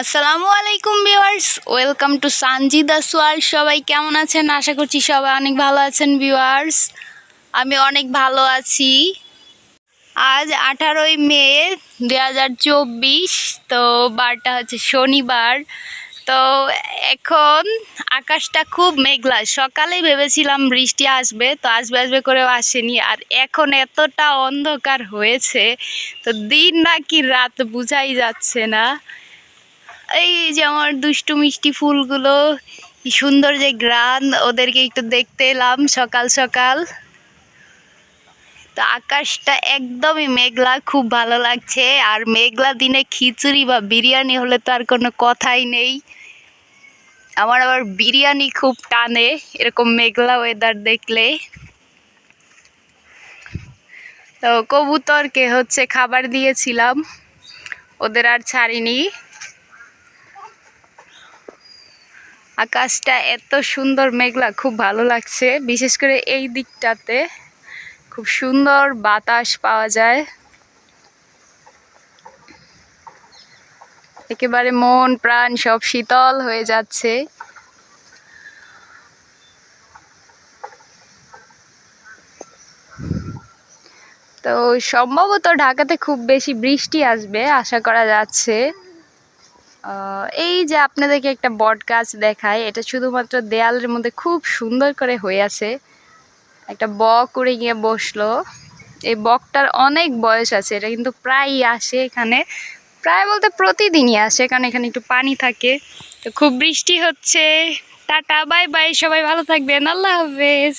আসসালামু আলাইকুম viewers, welcome to Sanji Sanjida সোয়াল। সবাই কেমন আছেন? আশা করছি সবাই অনেক ভালো আছেন ভিউয়ার্স। আমি অনেক ভালো আছি। আজ আঠারোই মে দুই হাজার চব্বিশ, তো বারটা হচ্ছে শনিবার। তো এখন আকাশটা খুব মেঘলা। সকালেই ভেবেছিলাম বৃষ্টি আসবে, তো আসবে আসবে করেও আসেনি। আর এখন এতটা অন্ধকার হয়েছে, তো দিন নাকি রাত বোঝাই যাচ্ছে না। এই যে আমার দুষ্টু মিষ্টি ফুলগুলো, কি সুন্দর যে গ্রান ওদেরকে একটু দেখতে এলাম সকাল সকাল। তো আকাশটা একদমই মেঘলা, খুব ভালো লাগছে। আর মেঘলা দিনে খিচুড়ি বা বিরিয়ানি হলে তো আর কোনো কথাই নেই। আমার আবার বিরিয়ানি খুব টানে, এরকম মেঘলা ওয়েদার দেখলে। তো কবুতরকে হচ্ছে খাবার দিয়েছিলাম, ওদের আর ছাড়িনি। আকাশটা এত সুন্দর মেঘলা, খুব ভালো লাগছে। বিশেষ করে এই দিকটাতে খুব সুন্দর বাতাস পাওয়া যায়। একেবারে মন, প্রাণ সব শীতল হয়ে যাচ্ছে। তো সম্ভবত ঢাকাতে খুব বেশি বৃষ্টি আসবে, আশা করা যাচ্ছে। এই যে আপনাদেরকে একটা বট গাছ দেখায়, এটা শুধুমাত্র দেয়ালের মধ্যে খুব সুন্দর করে হয়ে আছে। একটা বক উড়ে গিয়ে বসল। এই বকটার অনেক বয়স আছে, এটা কিন্তু প্রায়ই আসে এখানে। প্রায় বলতে প্রতিদিনই আসে, কারণ এখানে একটু পানি থাকে। তো খুব বৃষ্টি হচ্ছে। টাটা, বাই বাই, সবাই ভালো থাকবেন। আল্লাহ হাফেজ।